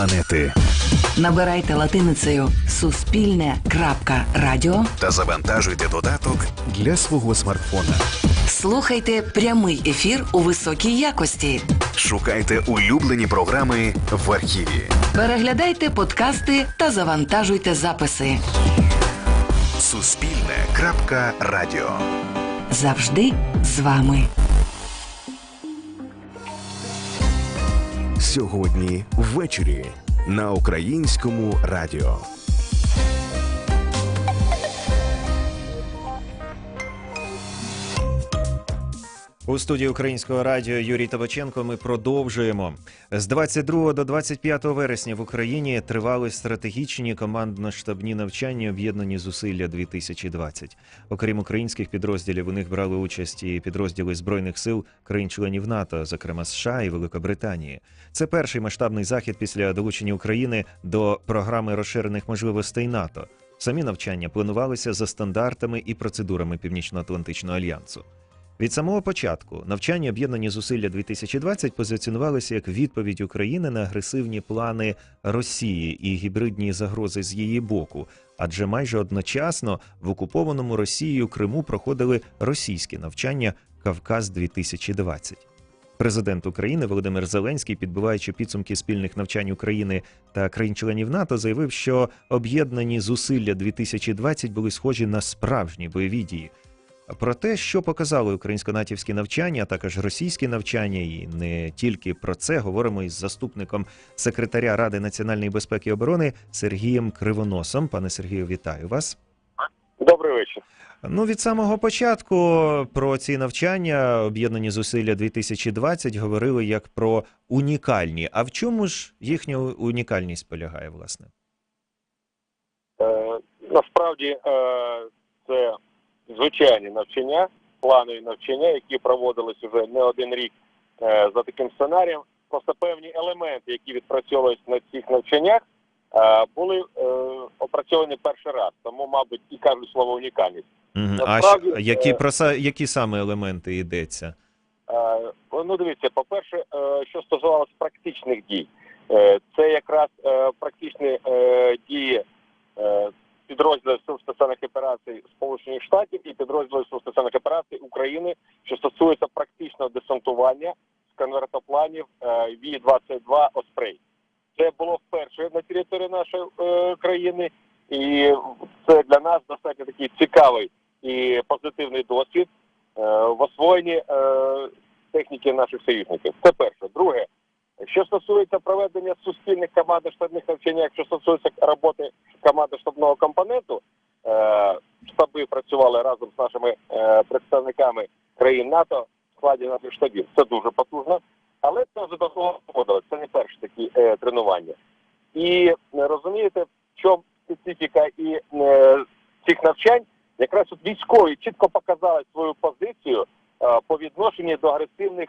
планети Набирайте латиницею Суспільне крапка радіо. та завантажуйте додаток для свого смартфона. Слухайте прямий ефір у високій якості. Шукайте улюблені програми в архіві. Переглядайте подкасти та завантажуйте записи. Суспільне крапка радіо. Завжди з вами. Сьогодні ввечері на українському радіо. У студії українського радіо Юрій Табаченко ми продовжуємо. З 22 до 25 вересня в Україні тривали стратегічні командно-штабні навчання, об'єднані зусилля 2020. Окрім українських підрозділів, у них брали участь і підрозділи збройних сил країн-членів НАТО, зокрема США і Великобританії. Це перший масштабний захід після долучення України до програми розширених можливостей НАТО. Самі навчання планувалися за стандартами і процедурами Північно-Атлантичного альянсу. Від самого початку навчання об'єднані зусилля 2020 позиціонувалися як відповідь України на агресивні плани Росії і гібридні загрози з її боку, адже майже одночасно в окупованому Росією Криму проходили російські навчання Кавказ 2020 Президент України Володимир Зеленський, підбиваючи підсумки спільних навчань України та країн-членів НАТО, заявив, що об'єднані зусилля 2020 були схожі на справжні бойові дії. Про те, що показали українсько-натівські навчання, а також російські навчання, і не тільки про це говоримо із заступником секретаря Ради національної безпеки і оборони Сергієм Кривоносом. Пане Сергію, вітаю вас. Добрий вечір. Ну, від самого початку про ці навчання об'єднані зусилля 2020 говорили як про унікальні. А в чому ж їхня унікальність полягає, власне? Е, насправді е, це звичайні навчання, планові навчання, які проводились вже не один рік е, за таким сценарієм. Просто певні елементи, які відпрацьовуються на цих навчаннях, е, були е, опрацьовані перший раз. Тому, мабуть, і кажуть слово унікальність. Мгм. А Насправді, які про які саме елементи йдеться? Е, Ну, дивіться, по-перше, е, що стосувалося практичних дій, Е, це якраз е, практичні е, дії підрозділів Сил спеціальних операцій Сполучених Штатів і підрозділів Сил спеціальних операцій України, що стосується практичного десантування з конвертопланів е, Ві-22 Оспрей. Це було вперше на території нашої е, країни, і це для нас достатньо такий цікавий і позитивний досвід е, в освоєнні техніки наших союзників. Це перше. Друге, що стосується проведення суспільних команд штабних навчань, якщо стосується роботи команди штабного компоненту, е, штаби працювали разом з нашими е, представниками країн НАТО в складі наших штабів. Це дуже потужно, але це вже до того входило. Це не перші такі е, тренування. І розумієте, в чому специфіка і цих навчань, якраз от військові чітко показали свою позицію по відношенню до агресивних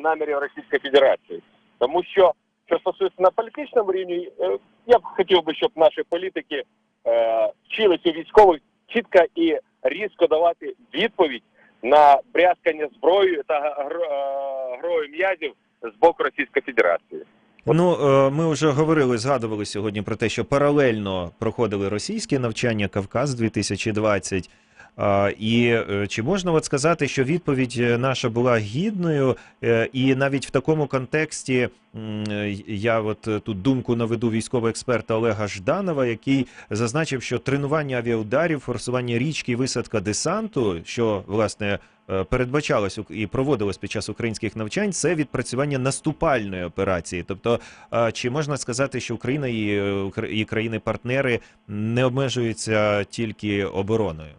намірів Російської Федерації. Тому що, що стосується на політичному рівні, е, я б хотів би, щоб наші політики е, вчилися військових чітко і різко давати відповідь на брязкання зброєю та е, грою м'язів з боку Російської Федерації. Ну, е, ми вже говорили, згадували сьогодні про те, що паралельно проходили російські навчання Кавказ 2020. І е, чи можна от сказати, що відповідь е, наша була гідною, Е, і навіть в такому контексті я от тут думку наведу військового експерта Олега Жданова, який зазначив, що тренування авіаударів, форсування річки, висадка десанту, що власне передбачалось і проводилось під час українських навчань, це відпрацювання наступальної операції. Тобто, чи можна сказати, що Україна і країни-партнери не обмежуються тільки обороною?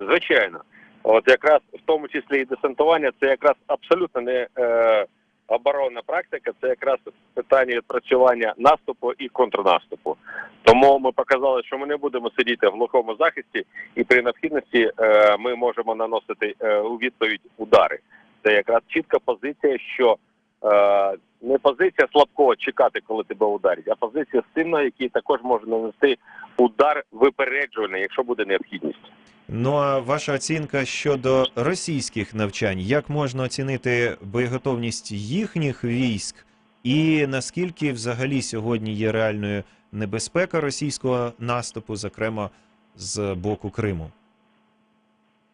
Звичайно, от якраз в тому числі і десантування, це якраз абсолютно не е, оборонна практика, це якраз питання відпрацювання наступу і контрнаступу. Тому ми показали, що ми не будемо сидіти в глухому захисті, і при необхідності е, ми можемо наносити е, у відповідь удари. Це якраз чітка позиція, що е, не позиція слабкого чекати, коли тебе ударять, а позиція сильного, який також може нанести удар випереджувальний, якщо буде необхідність. Ну а ваша оцінка щодо російських навчань, як можна оцінити боєготовність їхніх військ І наскільки взагалі сьогодні є реальною небезпека російського наступу, зокрема з боку Криму?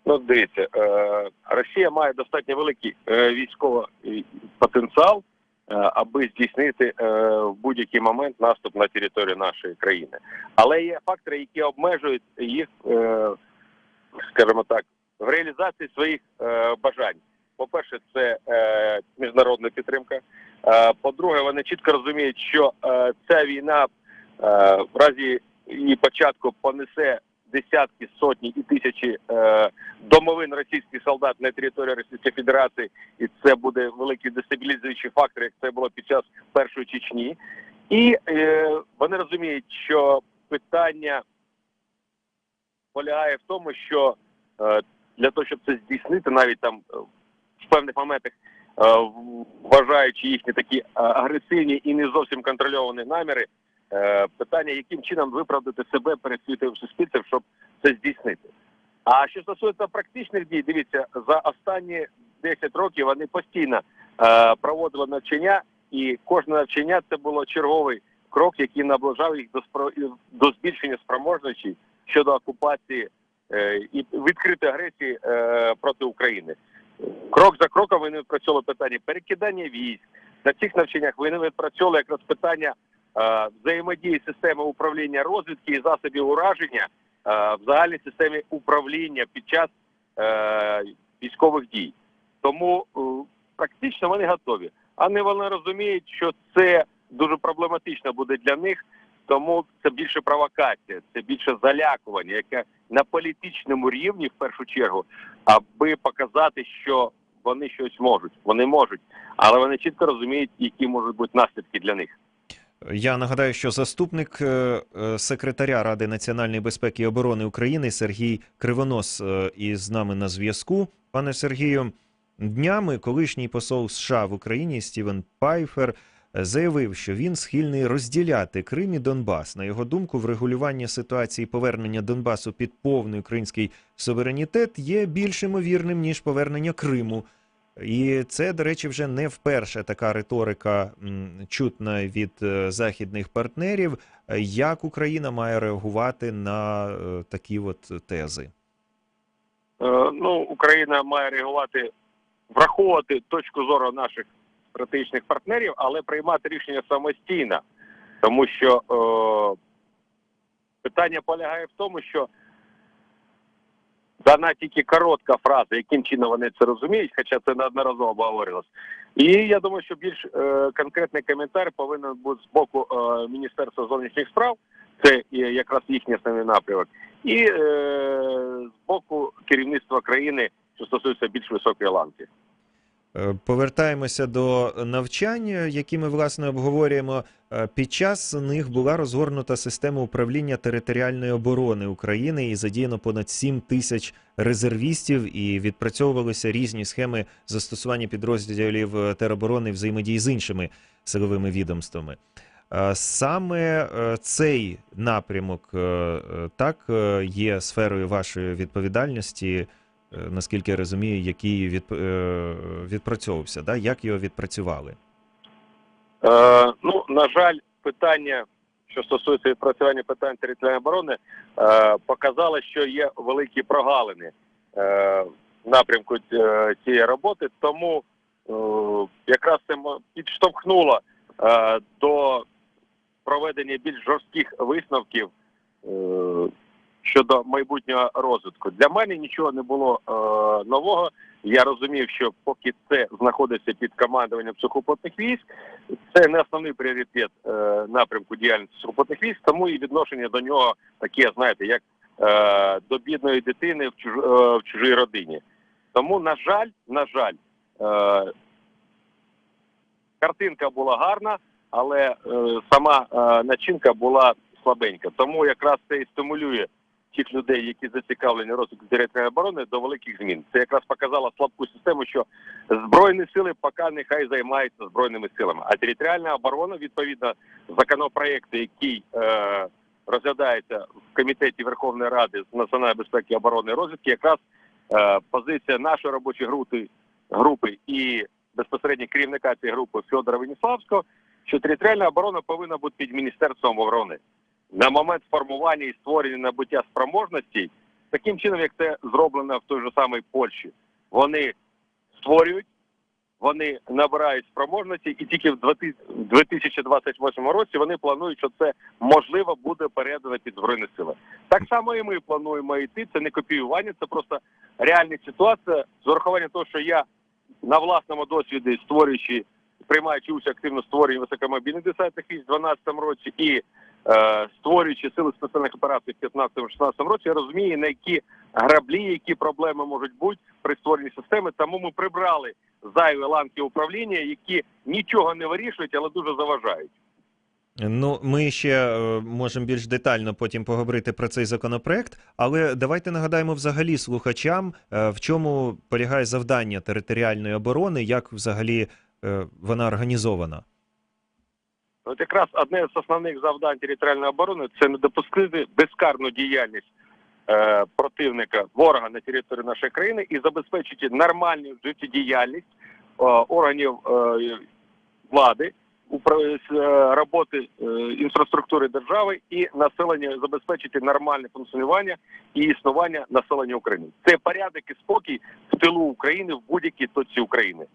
Ну, дивіться, е, Росія має достатньо великий е, військовий потенціал, е, аби здійснити в будь-який момент наступ на територію нашої країни. Але є фактори, які обмежують їх, скажімо так, в реалізації своїх е, бажань. По-перше, це е, міжнародна підтримка. Е, по-друге, вони чітко розуміють, що е, ця війна е, в разі її початку понесе десятки, сотні і тисячі е, домовин російських солдат на території Російської Федерації, і це буде великий дестабілізуючий фактор, як це було під час першої Чечні. І е, вони розуміють, що питання полягає в тому, що е, для того, щоб це здійснити, навіть там е, в певних моментах, е, вважаючи їхні такі агресивні і не зовсім контрольовані наміри, питання, яким чином виправдати себе перед світовим суспільством, щоб це здійснити. А що стосується практичних дій, дивіться, за останні 10 років вони постійно проводили навчання, і кожне навчання це було черговий крок, який наближав їх до до збільшення спроможності щодо окупації е, і відкритої агресії е, проти України. Крок за кроком вони відпрацьовували питання перекидання військ. На цих навчаннях вони відпрацьовували якраз питання е, взаємодії системи управління розвідки і засобів ураження в загальній системі управління під час військових дій. Тому практично вони готові. Але вони розуміють, що це дуже проблематично буде для них, тому це більше провокація, це більше залякування, яке на політичному рівні в першу чергу, аби показати, що вони щось можуть. Вони можуть, але вони чітко розуміють, які можуть бути наслідки для них. Я нагадаю, що заступник е, е, секретаря Ради національної безпеки і оборони України Сергій Кривонос е, із нами на зв'язку. Пане Сергію, днями колишній посол США в Україні Стівен Пайфер заявив, що він схильний розділяти Крим і Донбас. На його думку, врегулювання ситуації повернення Донбасу під повний український суверенітет є більш ймовірним ніж повернення Криму. І це, до речі, вже не вперше така риторика чутна від е, західних партнерів. Як Україна має реагувати на е, такі от тези? Е, ну, Україна має реагувати, враховувати точку зору наших стратегічних партнерів, але приймати рішення самостійно, тому що е, питання полягає в тому, що дана тільки коротка фраза, яким чином вони це розуміють, хоча це неодноразово обговорювалося. І я думаю, що більш е, конкретний коментар повинен бути з боку е, Міністерства зовнішніх справ, це якраз їхній основний напрямок, і е, з боку керівництва країни, що стосується більш високої ланки. Е, Повертаємося до навчання, які ми власне обговорюємо. Е, Під час них була розгорнута система управління територіальної оборони України і задіяно понад 7 тисяч резервістів, і відпрацьовувалися різні схеми застосування підрозділів е, тероборони взаємодії з іншими силовими відомствами. Саме цей напрямок так є сферою вашої відповідальності, наскільки я розумію, який від, е, відпрацьовувався, да? як його відпрацювали? Е, ну, на жаль, питання, що стосується відпрацювання питань територіальної оборони, е, показало, що є великі прогалини е, в напрямку е, цієї роботи. Тому е, якраз це підштовхнуло е, до проведення більш жорстких висновків е, щодо майбутнього розвитку. Для мене нічого не було е, нового. Я розумів, що поки це знаходиться під командуванням сухопутних військ, це не основний пріоритет е, напрямку діяльності сухопутних військ, тому і відношення до нього таке, знаєте, як е, до бідної дитини в, чуж, е, в чужій родині. Тому, на жаль, на жаль, е, картинка була гарна, але е, сама е, начинка була слабенька. Тому якраз це і стимулює тих людей, які зацікавлені розвитку територіальної оборони, до великих змін. Це якраз показало слабку систему, що збройні сили поки нехай займаються збройними силами. А територіальна оборона, відповідно, законопроекту, який е, розглядається в комітеті Верховної Ради з національної безпеки оборони і розвідки, якраз е, позиція нашої робочої групи групи і безпосередньо керівника цієї групи Федора Веніславського що територіальна оборона повинна бути під міністерством оборони. На момент формування і створення набуття спроможностей, таким чином, як це зроблено в той же самій Польщі, вони створюють, вони набирають спроможності, і тільки в 20- 2028 році вони планують, що це можливо буде передано під збройні сили. Так само і ми плануємо йти. Це не копіювання, це просто реальна ситуація з урахуванням того, що я на власному досвіді створюючи, приймаючи участь активно в створенні високомобільних десантних військ в 2012 році і створюючи сили спеціальних операцій в 2015-2016 році, я розумію, на які граблі, які проблеми можуть бути при створенні системи. Тому ми прибрали зайві ланки управління, які нічого не вирішують, але дуже заважають. Ну, ми ще е, можемо більш детально потім поговорити про цей законопроект, але давайте нагадаємо взагалі слухачам, е, в чому полягає завдання територіальної оборони, як взагалі е, вона організована. От якраз одне з основних завдань територіальної оборони це не допустити безкарну діяльність е, противника ворога на території нашої країни і забезпечити нормальну життєдіяльність е, органів е, влади, е, роботи е, інфраструктури держави і населення забезпечити нормальне функціонування і існування населення України. Це порядок і спокій в тилу України в будь-якій точці України.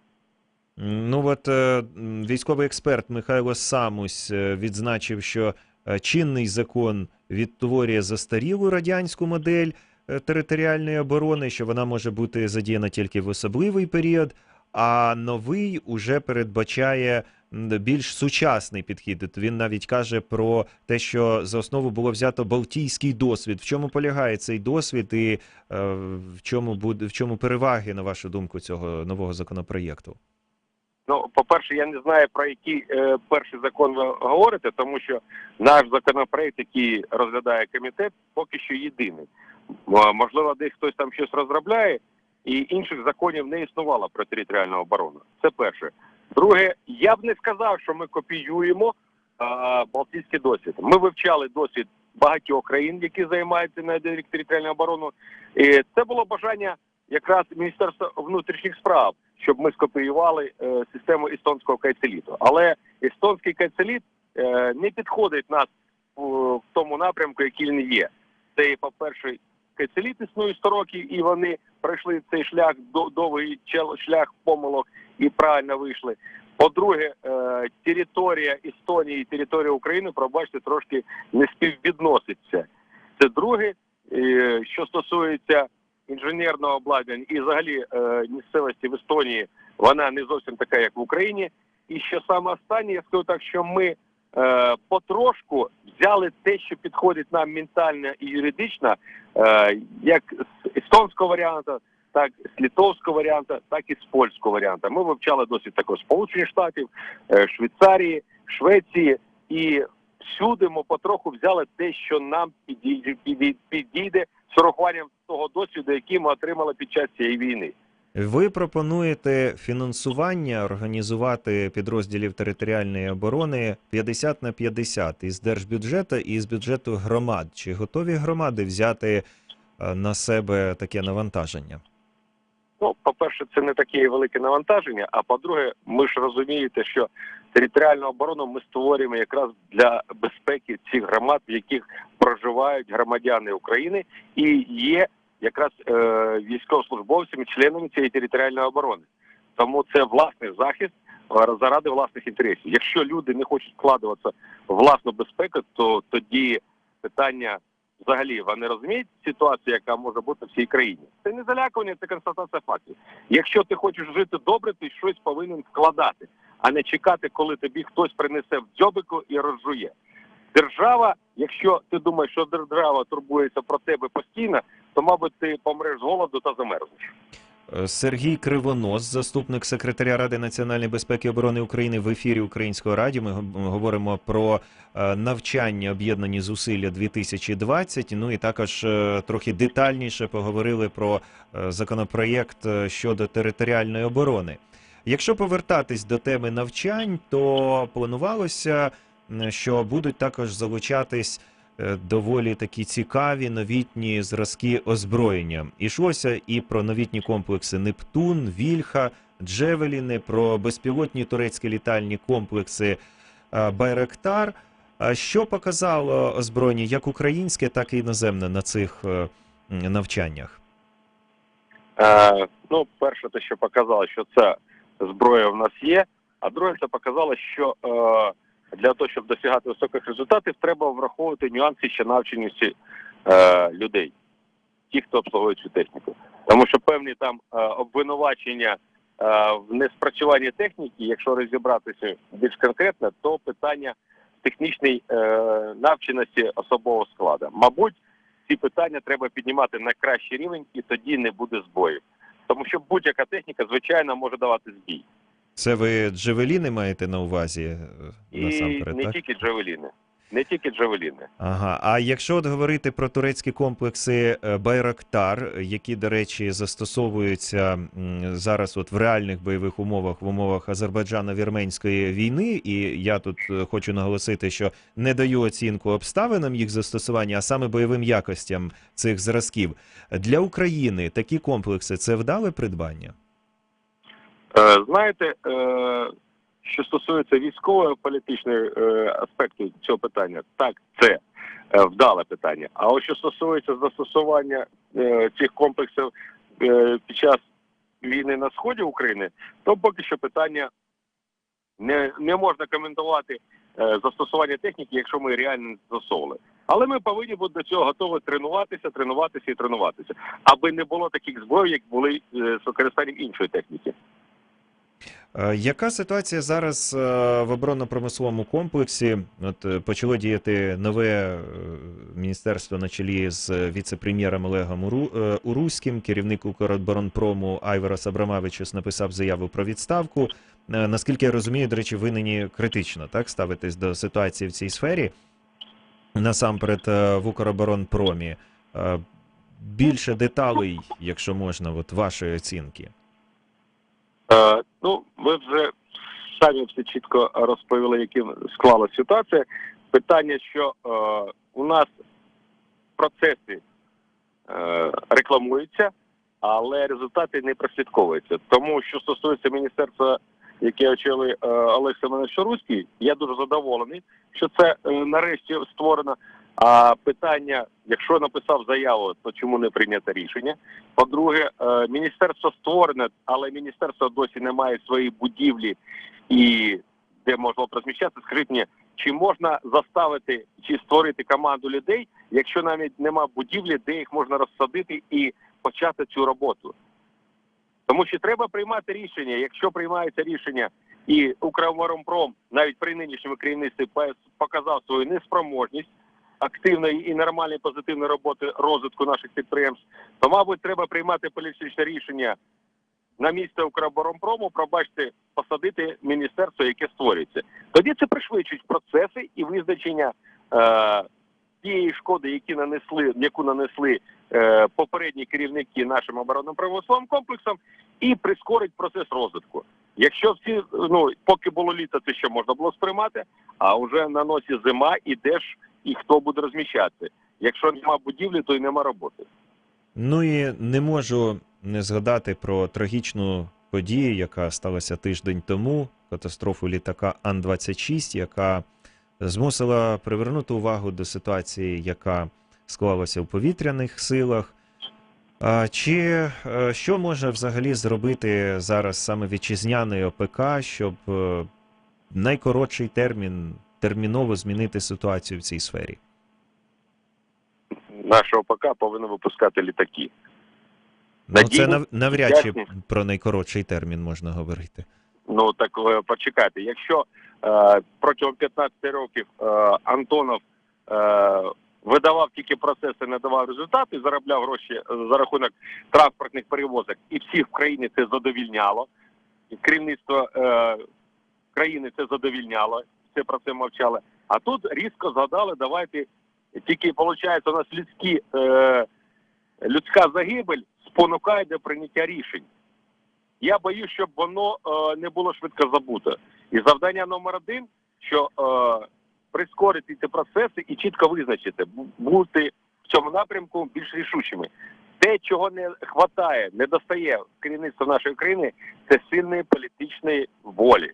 Ну от е, військовий експерт Михайло Самусь е, відзначив, що е, чинний закон відтворює застарілу радянську модель територіальної оборони, що вона може бути задіяна тільки в особливий період, а новий уже передбачає більш сучасний підхід. Він навіть каже про те, що за основу було взято балтійський досвід. В чому полягає цей досвід, і в чому в чому переваги, на вашу думку, цього нового законопроєкту? Ну, по-перше, я не знаю про який е, перший закон ви говорите, тому що наш законопроект, який розглядає комітет, поки що єдиний. Можливо, десь хтось там щось розробляє, і інших законів не існувало про територіальну оборону. Це перше. Друге, я б не сказав, що ми копіюємо а, Балтійський досвід. Ми вивчали досвід багатьох країн, які займаються на територіальну оборону. І це було бажання якраз Міністерства внутрішніх справ, щоб ми скопіювали е, систему естонського кайцеліту. Але естонський кайцеліт е, не підходить нас в, тому напрямку, який він є. Це, по-перше, кайцеліт існує 100 років, і вони пройшли цей шлях до- довгий шлях помилок і правильно вийшли. По-друге, е, територія Естонії і територія України, пробачте, трошки не співвідноситься. Це друге, що стосується інженерного обладнання і взагалі е, місцевості в Естонії, вона не зовсім така, як в Україні. І що саме останнє, я скажу так, що ми е, потрошку взяли те, що підходить нам ментально і юридично, е, як з естонського варіанту, так з литовського варіанту, так і з польського варіанту. Ми вивчали досвід також Сполучених Штатів, е, Швейцарії, Швеції і всюди ми потроху взяли те, що нам підійде, підійде, підійде з урахуванням того досвіду, який ми отримали під час цієї війни. Ви пропонуєте фінансування організувати підрозділів територіальної оборони 50 на 50 із держбюджету і з бюджету громад. Чи готові громади взяти е, на себе таке навантаження? Ну, по-перше, це не таке велике навантаження. А по-друге, ми ж розумієте, що територіальну оборону ми створюємо якраз для безпеки цих громад, в яких проживають громадяни України, і є якраз е, військовослужбовцями, членами цієї територіальної оборони. Тому це власний захист е, заради власних інтересів. Якщо люди не хочуть вкладуватися в власну безпеку, то тоді питання взагалі вони розуміють ситуацію, яка може бути в цій країні. Це не залякування, це констатація фактів. Якщо ти хочеш жити добре, ти щось повинен вкладати, а не чекати, коли тобі хтось принесе в дзьобику і розжує. Держава, якщо ти думаєш, що держава турбується про тебе постійно, то мабуть ти помреш з голоду та замерзнеш. Е, Сергій Кривонос, заступник секретаря Ради національної безпеки і оборони України в ефірі Українського радіо. Ми говоримо про е, навчання об'єднані зусилля 2020. Ну і також е, трохи детальніше поговорили про законопроєкт щодо територіальної оборони. Якщо повертатись до теми навчань, то планувалося, що будуть також залучатись е, доволі такі цікаві новітні зразки озброєння. Ішлося і про новітні комплекси Нептун, Вільха, Джевеліни, про безпілотні турецькі літальні комплекси е, Байректар. Що показало озброєння як українське, так і іноземне на цих е, навчаннях? Ну, перше, те, що показало, що ця зброя в нас є. А друге, це показало, що е, для того, щоб досягати високих результатів, треба враховувати нюанси ще навченості е, людей, ті, хто обслуговує цю техніку. Тому що певні там е, обвинувачення в неспрацюванні техніки, якщо розібратися більш конкретно, то питання технічної навченості особового складу. Мабуть, ці питання треба піднімати на кращий рівень, і тоді не буде збоїв. Тому що будь-яка техніка, звичайно, може давати збій. Це ви джевеліни маєте на увазі е, І насамперед, не так? тільки джавеліни. Не тільки джавеліни. Ага. А якщо от говорити про турецькі комплекси е, Байрактар, які, до речі, застосовуються зараз от в реальних бойових умовах, в умовах Азербайджано-вірменської війни, і я тут е, хочу наголосити, що не даю оцінку обставинам їх застосування, а саме бойовим якостям цих зразків. Для України такі комплекси це вдале придбання? Е, знаєте, що стосується військового політичного е, аспекту цього питання, так, це е, вдале питання. А ось що стосується застосування е, цих комплексів е, під час війни на сході України, то поки що питання не, не можна коментувати е, застосування техніки, якщо ми реально не застосовували. Але ми повинні бути до цього готові тренуватися, тренуватися і тренуватися, аби не було таких зброїв, як були е, з використанням іншої техніки. Е, Яка ситуація зараз е, в оборонно-промисловому комплексі? От е, почало діяти нове міністерство на чолі з віце-прем'єром Олегом Уру- Уруським. Керівник Укроборонпрому Айверас Абрамавичус написав заяву про відставку. Наскільки я розумію, до речі, ви нині критично так ставитесь до ситуації в цій сфері. Насамперед в Укроборонпромі. Більше деталей, якщо можна, от вашої оцінки. Е, ну, ви вже самі все чітко розповіли, яким склалася ситуація. Питання, що е, у нас процеси е, рекламуються, але результати не прослідковуються. Тому що стосується міністерства, яке очолює е, Олег Семенович Руський, я дуже задоволений, що це е, нарешті створено. А питання, якщо написав заяву, то чому не прийнято рішення? По-друге, е, міністерство створене, але міністерство досі не має своєї будівлі і де можна розміщатися. Скажіть мені, чи можна заставити чи створити команду людей, якщо навіть нема будівлі, де їх можна розсадити і почати цю роботу? Тому що треба приймати рішення. Якщо приймається рішення, і Укроборонпром навіть при нинішньому керівництві показав свою неспроможність активної і нормальної позитивної роботи розвитку наших підприємств, то, мабуть, треба приймати політичне рішення на місце Укроборонпрому, пробачте, посадити міністерство, яке створюється. Тоді це пришвидшить процеси і визначення е, тієї шкоди, які нанесли, яку нанесли е, попередні керівники нашим оборонним промисловим комплексом, і прискорить процес розвитку. Якщо всі ну поки було літо, це ще можна було сприймати, а вже на носі зима, і де ж і хто буде розміщатися. Якщо нема будівлі, то й нема роботи. Ну і не можу не згадати про трагічну подію, яка сталася тиждень тому, катастрофу літака Ан-26, яка змусила привернути увагу до ситуації, яка склалася в повітряних силах. Чи е, що може взагалі зробити зараз саме вітчизняний ОПК, щоб е, найкоротший термін терміново змінити ситуацію в цій сфері? Наша ОПК повинна випускати літаки. Ну, це Надійні, нав- навряд чи про найкоротший термін можна говорити. Ну так е, почекайте. Якщо е, протягом 15 років е, Антонов е, видавав тільки процеси, не давав результати, заробляв гроші за рахунок транспортних перевозок, і всіх в країні це задовільняло, і керівництво е, країни це задовільняло, все про це мовчали. А тут різко згадали, давайте тільки виходить, у нас людські е, людська загибель спонукає до прийняття рішень. Я боюсь, щоб воно е, не було швидко забуто. І завдання номер один, що е, прискорити ці процеси і чітко визначити, бути в цьому напрямку більш рішучими. Те, чого не хватає, не достає керівництва нашої країни, це сильної політичної волі.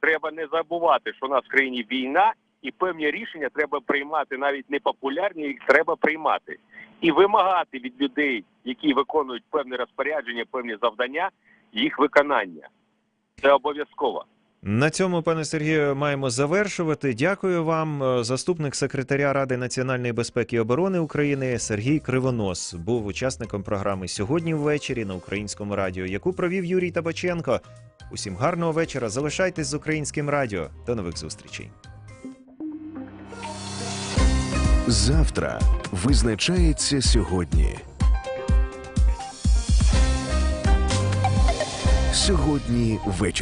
треба не забувати, що у нас в країні війна, і певні рішення треба приймати навіть непопулярні, їх треба приймати і вимагати від людей, які виконують певні розпорядження, певні завдання, їх виконання. Це обов'язково. На цьому, пане Сергію, маємо завершувати. Дякую вам. Е, Заступник секретаря Ради національної безпеки і оборони України Сергій Кривонос був учасником програми сьогодні ввечері на українському радіо, яку провів Юрій Табаченко. Усім гарного вечора. Залишайтесь з українським радіо. До нових зустрічей. Завтра визначається сьогодні. Сьогодні ввечері.